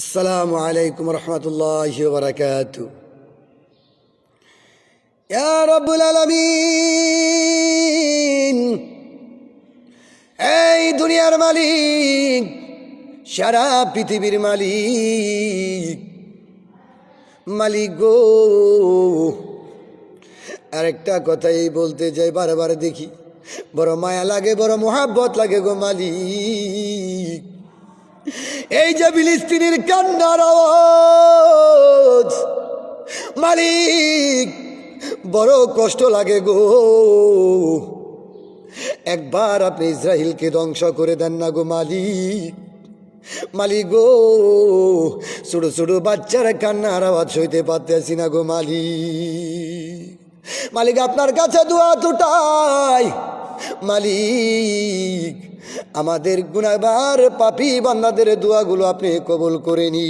আসসালামু আলাইকুম রহমতুল্লাহ বারাকাতু। রব্বুল আলমিন, এই দুনিয়ার মালিক, সারা পৃথিবীর মালিক মালিক গো। আরেকটা কথাই বলতে যাই, বারবার দেখি, বড় মায়া লাগে, বড় মোহাব্বত লাগে গো মালিক। এই যে ফিলিস্তিনের কান্নার আওয়াজ। মালিক, বড় কষ্ট লাগে গো। একবার আপনি ইসরায়েলকে ধ্বংস করে দেন না গো মালিক। মালিক গো ছোটো ছোটো বাচ্চারা কান্নার আওয়াজ সইতে পারতেছি না গো মালিক। মালিক, আপনার কাছে দোয়া তুটাই মালিক আমাদের গুণাবার পাপি বান্দাদের দোয়াগুলো আপনি কবল করে নি